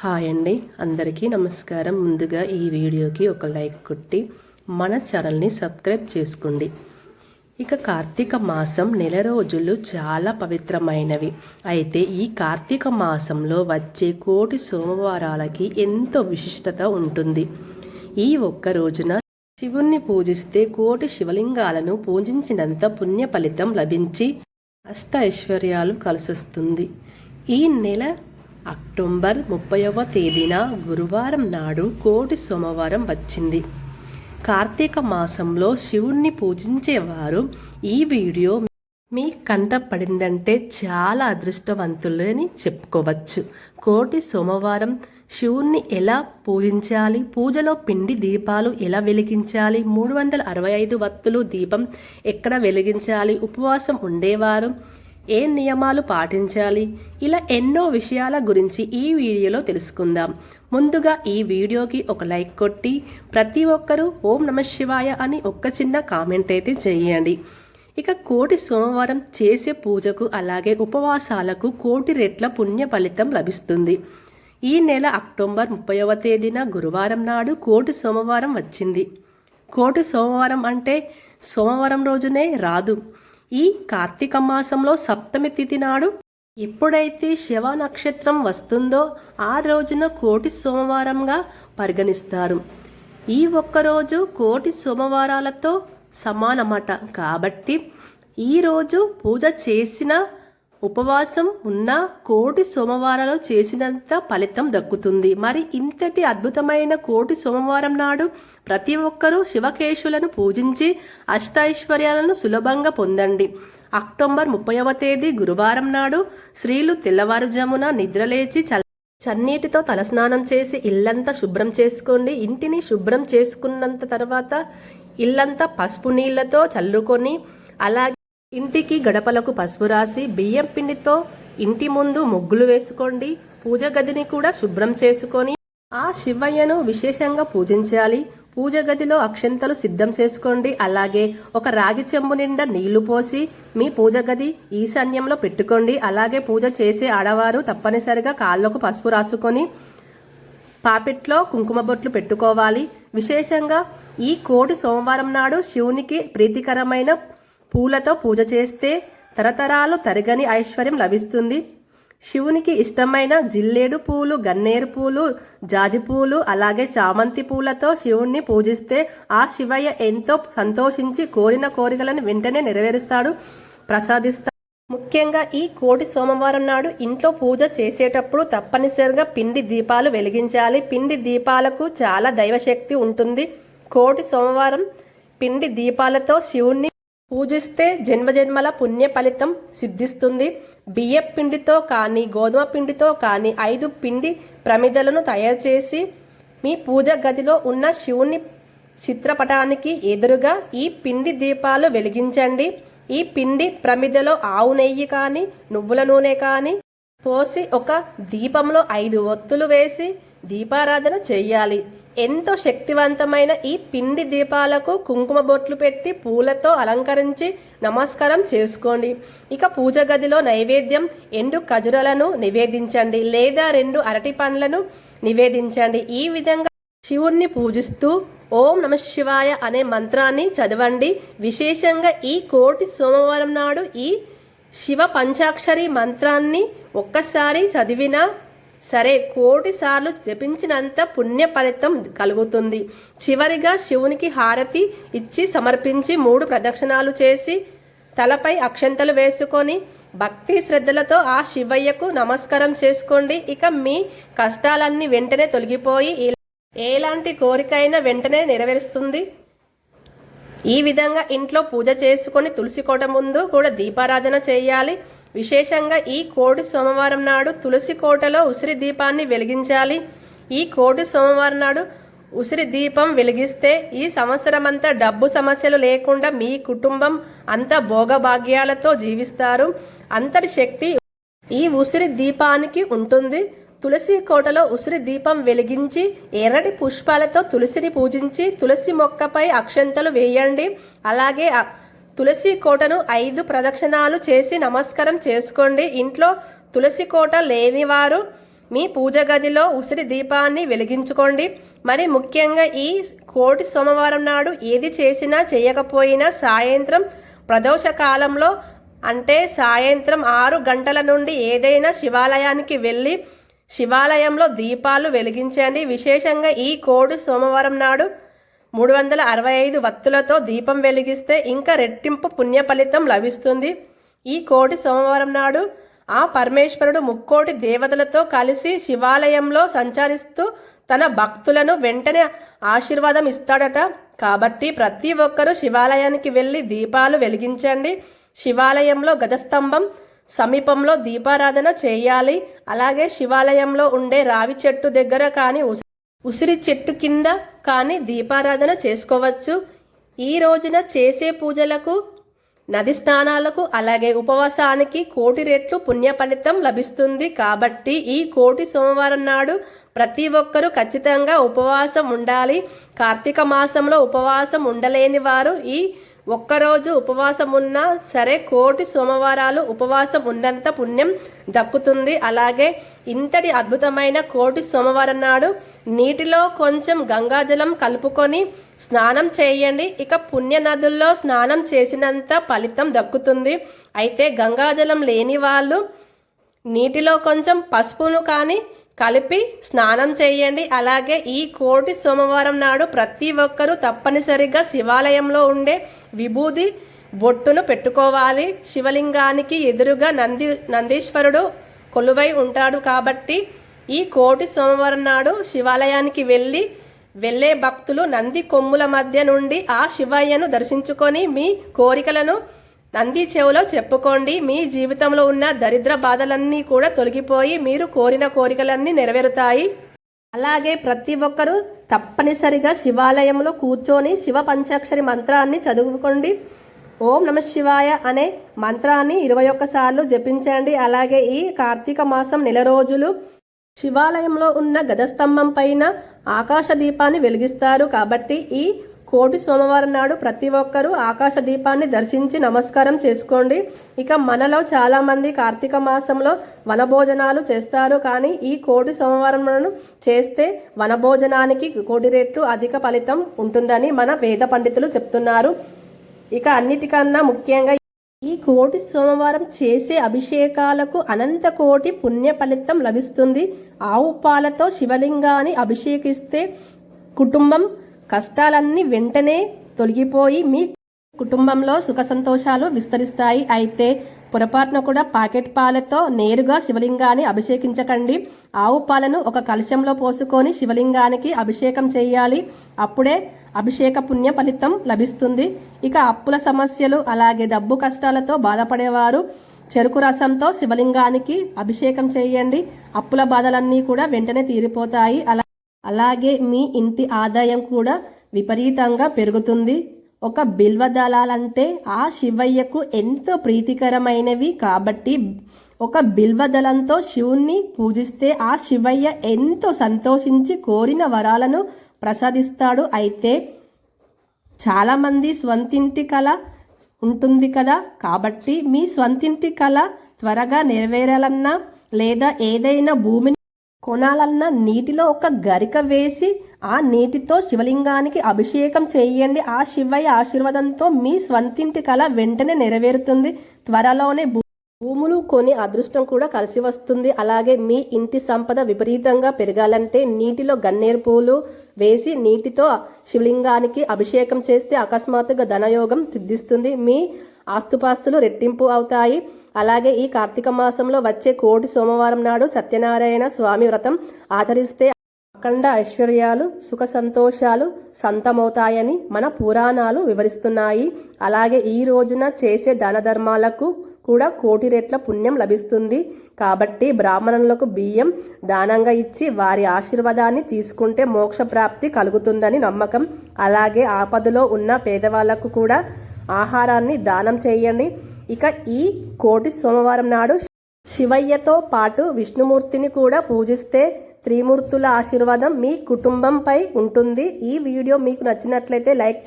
Hi అండి. అందరికీ నమస్కారం. ముందుగా ఈ వీడియోకి ఒక లైక్ కొట్టి మన ఛానల్ని సబ్స్క్రైబ్ చేసుకోండి. ఇక కార్తీక మాసం నెల రోజులు చాలా పవిత్రమైనవి. అయితే ఈ కార్తీక మాసంలో వచ్చే కోటి సోమవారాలకి ఎంతో విశిష్టత ఉంటుంది. ఈ ఒక్క రోజున శివుణ్ణి పూజిస్తే కోటి శివలింగాలను పూజించినంత పుణ్య ఫలితం లభించి అష్ట ఐశ్వర్యాలు కలిసొస్తుంది. ఈ నెల అక్టోబర్ ముప్పైవ తేదీన గురువారం నాడు కోటి సోమవారం వచ్చింది. కార్తీక మాసంలో శివుణ్ణి పూజించేవారు ఈ వీడియో మీ కంట పడిందంటే చాలా అదృష్టవంతులని చెప్పుకోవచ్చు. కోటి సోమవారం శివుణ్ణి ఎలా పూజించాలి? పూజలో పిండి దీపాలు ఎలా వెలిగించాలి? మూడు వందల అరవై ఐదు వత్తులు దీపం ఎక్కడ వెలిగించాలి? ఉపవాసం ఉండేవారు? ఏ నియమాలు పాటించాలి? ఇలా ఎన్నో విషయాల గురించి ఈ వీడియోలో తెలుసుకుందాం. ముందుగా ఈ వీడియోకి ఒక లైక్ కొట్టి ప్రతి ఒక్కరూ ఓం నమ శివాయ అని ఒక్క చిన్న కామెంట్ అయితే చేయండి. ఇక కోటి సోమవారం చేసే పూజకు అలాగే ఉపవాసాలకు కోటి రెట్ల పుణ్య ఫలితం లభిస్తుంది. ఈ నెల అక్టోబర్ ముప్పైవ తేదీన గురువారం నాడు కోటి సోమవారం వచ్చింది. కోటి సోమవారం అంటే సోమవారం రోజునే రాదు. ఈ కార్తీక మాసంలో సప్తమి తిథి నాడు ఎప్పుడైతే శివ నక్షత్రం వస్తుందో ఆ రోజున కోటి సోమవారంగా పరిగణిస్తారు. ఈ ఒక్కరోజు కోటి సోమవారాలతో సమానమట. కాబట్టి ఈరోజు పూజ చేసిన ఉపవాసం ఉన్న కోటి సోమవారాలు చేసినంత ఫలితం దక్కుతుంది. మరి ఇంతటి అద్భుతమైన కోటి సోమవారం నాడు ప్రతి ఒక్కరూ శివకేశులను పూజించి అష్టైశ్వర్యాలను సులభంగా పొందండి. అక్టోబర్ ముప్పైవ తేదీ గురువారం నాడు స్త్రీలు తెల్లవారుజామున నిద్రలేచి చల్ల చన్నీటితో తలస్నానం చేసి ఇల్లంతా శుభ్రం చేసుకోండి. ఇంటిని శుభ్రం చేసుకున్నంత తర్వాత ఇల్లంతా పసుపు నీళ్ళతో చల్లుకొని అలాగే ఇంటికి గడపలకు పసుపు రాసి బియ్యం పిండితో ఇంటి ముందు ముగ్గులు వేసుకోండి. పూజ గదిని కూడా శుభ్రం చేసుకొని ఆ శివయ్యను విశేషంగా పూజించాలి. పూజ గదిలో అక్షంతలు సిద్ధం చేసుకోండి. అలాగే ఒక రాగి చెంబు నిండా నీళ్ళు పోసి మీ పూజ గది ఈశాన్యంలో పెట్టుకోండి. అలాగే పూజ చేసే ఆడవారు తప్పనిసరిగా కాళ్ళకు పసుపు రాసుకొని పాపిట్లో కుంకుమ బొట్లు పెట్టుకోవాలి. విశేషంగా ఈ కోటి సోమవారం నాడు శివునికి ప్రీతికరమైన పూలతో పూజ చేస్తే తరతరాలు తరగని ఐశ్వర్యం లభిస్తుంది. శివునికి ఇష్టమైన జిల్లేడు పూలు గన్నేరు పూలు జాజి పూలు అలాగే చామంతి పూలతో శివుణ్ణి పూజిస్తే ఆ శివయ్య ఎంతో సంతోషించి కోరిన కోరికలను వెంటనే నెరవేరుస్తాడు ప్రసాదిస్తాడు. ముఖ్యంగా ఈ కోటి సోమవారం నాడు ఇంట్లో పూజ చేసేటప్పుడు తప్పనిసరిగా పిండి దీపాలు వెలిగించాలి. పిండి దీపాలకు చాలా దైవశక్తి ఉంటుంది. కోటి సోమవారం పిండి దీపాలతో శివుణ్ణి పూజిస్తే జన్మజన్మల పుణ్య ఫలితం సిద్ధిస్తుంది. బియ్య పిండితో కానీ గోధుమ పిండితో కానీ ఐదు పిండి ప్రమిదలను తయారు చేసి మీ పూజ గదిలో ఉన్న శివుని చిత్రపటానికి ఎదురుగా ఈ పిండి దీపాలు వెలిగించండి. ఈ పిండి ప్రమిదలో ఆవు నెయ్యి కానీ నువ్వుల నూనె కానీ పోసి ఒక దీపంలో ఐదు ఒత్తులు వేసి దీపారాధన చేయాలి. ఎంతో శక్తివంతమైన ఈ పిండి దీపాలకు కుంకుమ బొట్లు పెట్టి పూలతో అలంకరించి నమస్కారం చేసుకోండి. ఇక పూజ గదిలో నైవేద్యం ఎండు ఖజురలను నివేదించండి లేదా రెండు అరటి పండ్లను నివేదించండి. ఈ విధంగా శివుణ్ణి పూజిస్తూ ఓం నమ శివాయ అనే మంత్రాన్ని చదవండి. విశేషంగా ఈ కోటి సోమవారం నాడు ఈ శివ పంచాక్షరి మంత్రాన్ని ఒక్కసారి చదివినా సరే కోటి సార్లు జపించినంత పుణ్య ఫలితం కలుగుతుంది. చివరిగా శివునికి హారతి ఇచ్చి సమర్పించి మూడు ప్రదక్షిణాలు చేసి తలపై అక్షంతలు వేసుకొని భక్తి శ్రద్ధలతో ఆ శివయ్యకు నమస్కారం చేసుకోండి. ఇక మీ కష్టాలన్నీ వెంటనే తొలగిపోయి ఎలాంటి కోరికైనా వెంటనే నెరవేరుస్తుంది. ఈ విధంగా ఇంట్లో పూజ చేసుకొని తులసి కోట ముందు కూడా దీపారాధన చేయాలి. విశేషంగా ఈ కోడి సోమవారం నాడు తులసి కోటలో ఉసిరి దీపాన్ని వెలిగించాలి. ఈ కోటి సోమవారం నాడు ఉసిరి దీపం వెలిగిస్తే ఈ సంవత్సరమంతా డబ్బు సమస్యలు లేకుండా మీ కుటుంబం అంతా భోగభాగ్యాలతో జీవిస్తారు. అంతటి శక్తి ఈ ఉసిరి దీపానికి ఉంటుంది. తులసి కోటలో ఉసిరి దీపం వెలిగించి ఎర్రటి పుష్పాలతో తులసిని పూజించి తులసి మొక్కపై అక్షంతలు వేయండి. అలాగే తులసి కోటను ఐదు ప్రదక్షిణాలు చేసి నమస్కారం చేసుకోండి. ఇంట్లో తులసి కోట లేనివారు మీ పూజ గదిలో ఉసిరి దీపాన్ని వెలిగించుకోండి. మరి ముఖ్యంగా ఈ కోటి సోమవారం నాడు ఏది చేసినా చేయకపోయినా సాయంత్రం ప్రదోష కాలంలో అంటే సాయంత్రం ఆరు గంటల నుండి ఏదైనా శివాలయానికి వెళ్ళి శివాలయంలో దీపాలు వెలిగించండి. విశేషంగా ఈ కోడి సోమవారం నాడు మూడు వందల అరవై ఐదు వత్తులతో దీపం వెలిగిస్తే ఇంకా రెట్టింపు పుణ్య ఫలితం లభిస్తుంది. ఈ కోటి సోమవారం నాడు ఆ పరమేశ్వరుడు ముక్కోటి దేవతలతో కలిసి శివాలయంలో సంచరిస్తూ తన భక్తులను వెంటనే ఆశీర్వాదం ఇస్తాడట. కాబట్టి ప్రతి ఒక్కరూ శివాలయానికి వెళ్ళి దీపాలు వెలిగించండి. శివాలయంలో గజస్తంభం సమీపంలో దీపారాధన చేయాలి. అలాగే శివాలయంలో ఉండే రావి చెట్టు దగ్గర కానీ ఉసిరి చెట్టు కింద కానీ దీపారాధన చేసుకోవచ్చు. ఈ రోజున చేసే పూజలకు నది స్నానాలకు అలాగే ఉపవాసానికి కోటి రెట్లు పుణ్య ఫలితం లభిస్తుంది. కాబట్టి ఈ కోటి సోమవారం నాడు ప్రతి ఒక్కరూ ఖచ్చితంగా ఉపవాసం ఉండాలి. కార్తీక మాసంలో ఉపవాసం ఉండలేని వారు ఈ ఒక్కరోజు ఉపవాసం ఉన్నా సరే కోటి సోమవారాలు ఉపవాసం ఉన్నంత పుణ్యం దక్కుతుంది. అలాగే ఇంతటి అద్భుతమైన కోటి సోమవారం నాడు నీటిలో కొంచెం గంగాజలం కలుపుకొని స్నానం చేయండి. ఇక పుణ్య నదుల్లో స్నానం చేసినంత ఫలితం దక్కుతుంది. అయితే గంగాజలం లేని వాళ్ళు నీటిలో కొంచెం పసుపును కానీ కలిపి స్నానం చేయండి. అలాగే ఈ కోటి సోమవారం నాడు ప్రతి ఒక్కరూ తప్పనిసరిగా శివాలయంలో ఉండే విభూది బొట్టును పెట్టుకోవాలి. శివలింగానికి ఎదురుగా నంది నందీశ్వరుడు కొలువై ఉంటాడు కాబట్టి ఈ కోటి సోమవారం నాడు శివాలయానికి వెళ్ళి వెళ్ళే భక్తులు నంది కొమ్ముల మధ్య నుండి ఆ శివయ్యను దర్శించుకొని మీ కోరికలను నంది చెవులో చెప్పుకోండి. మీ జీవితంలో ఉన్న దరిద్ర బాధలన్నీ కూడా తొలగిపోయి మీరు కోరిన కోరికలన్నీ నెరవేరుతాయి. అలాగే ప్రతి ఒక్కరూ తప్పనిసరిగా శివాలయంలో కూర్చొని శివ పంచాక్షరి మంత్రాన్ని చదువుకోండి. ఓం నమ శివాయ అనే మంత్రాన్ని ఇరవై ఒక్కసార్లు జపించండి. అలాగే ఈ కార్తీక మాసం నెల రోజులు శివాలయంలో ఉన్న గజస్తంభం పైన ఆకాశ దీపాన్ని వెలిగిస్తారు. కాబట్టి ఈ కోటి సోమవారం నాడు ప్రతి ఒక్కరూ ఆకాశ దీపాన్ని దర్శించి నమస్కారం చేసుకోండి. ఇక మనలో చాలామంది కార్తీక మాసంలో వనభోజనాలు చేస్తారు. కానీ ఈ కోటి సోమవారం చేస్తే వనభోజనానికి కోటి రెట్లు అధిక ఫలితం ఉంటుందని మన వేద పండితులు చెప్తున్నారు. ఇక అన్నిటికన్నా ముఖ్యంగా ఈ కోటి సోమవారం చేసే అభిషేకాలకు అనంత కోటి పుణ్య ఫలితం లభిస్తుంది. ఆవు పాలతో శివలింగాన్ని అభిషేకిస్తే కుటుంబం కష్టాలన్నీ వెంటనే తొలగిపోయి మీ కుటుంబంలో సుఖ సంతోషాలు విస్తరిస్తాయి. అయితే పొరపాటున కూడా పాకెట్ పాలతో నేరుగా శివలింగాన్ని అభిషేకించకండి. ఆవు పాలను ఒక కలశంలో పోసుకొని శివలింగానికి అభిషేకం చేయాలి. అప్పుడే అభిషేక పుణ్య ఫలితం లభిస్తుంది. ఇక అప్పుల సమస్యలు అలాగే డబ్బు కష్టాలతో బాధపడేవారు చెరుకు రసంతో శివలింగానికి అభిషేకం చేయండి. అప్పుల బాధలన్నీ కూడా వెంటనే తీరిపోతాయి. అలా అలాగే మీ ఇంటి ఆదాయం కూడా విపరీతంగా పెరుగుతుంది. ఒక బిల్వ దళాలంటే ఆ శివయ్యకు ఎంతో ప్రీతికరమైనవి కాబట్టి ఒక బిల్వ దళంతో శివుణ్ణి పూజిస్తే ఆ శివయ్య ఎంతో సంతోషించి కోరిన వరాలను ప్రసాదిస్తాడు. అయితే చాలామంది స్వంతింటి కళ ఉంటుంది కదా. కాబట్టి మీ స్వంతింటి కళ త్వరగా నెరవేరాలన్నా లేదా ఏదైనా భూమిని కొనాలన్నా నీటిలో ఒక గరిక వేసి ఆ నీటితో శివలింగానికి అభిషేకం చేయండి. ఆ శివయ్య ఆశీర్వాదంతో మీ స్వంతింటి కళ వెంటనే నెరవేరుతుంది. త్వరలోనే భూ- భూములు కొని అదృష్టం కూడా కలిసి వస్తుంది. అలాగే మీ ఇంటి సంపద విపరీతంగా పెరగాలంటే నీటిలో గన్నేరు పూలు వేసి నీటితో శివలింగానికి అభిషేకం చేస్తే అకస్మాత్తుగా ధనయోగం సిద్ధిస్తుంది. మీ ఆస్తుపాస్తులు రెట్టింపు అవుతాయి. అలాగే ఈ కార్తీక మాసంలో వచ్చే కోటి సోమవారం నాడు సత్యనారాయణ స్వామి వ్రతం ఆచరిస్తే అఖండ ఐశ్వర్యాలు సుఖ సంతోషాలు సంతమవుతాయని మన పురాణాలు వివరిస్తున్నాయి. అలాగే ఈ రోజున చేసే దాన ధర్మాలకు కూడా కోటి రెట్ల పుణ్యం లభిస్తుంది. కాబట్టి బ్రాహ్మణులకు బియ్యం దానంగా ఇచ్చి వారి ఆశీర్వాదాన్ని తీసుకుంటే మోక్ష ప్రాప్తి కలుగుతుందని నమ్మకం. అలాగే ఆపదలో ఉన్న పేదవాళ్ళకు కూడా ఆహారాన్ని దానం చేయండి. ఇక ఈ కోటి సోమవారం నాడు శివయ్యతో పాటు విష్ణుమూర్తిని కూడా పూజిస్తే త్రిమూర్తుల ఆశీర్వాదం మీ కుటుంబంపై ఉంటుంది. ఈ వీడియో మీకు నచ్చినట్లయితే లైక్ చేయండి.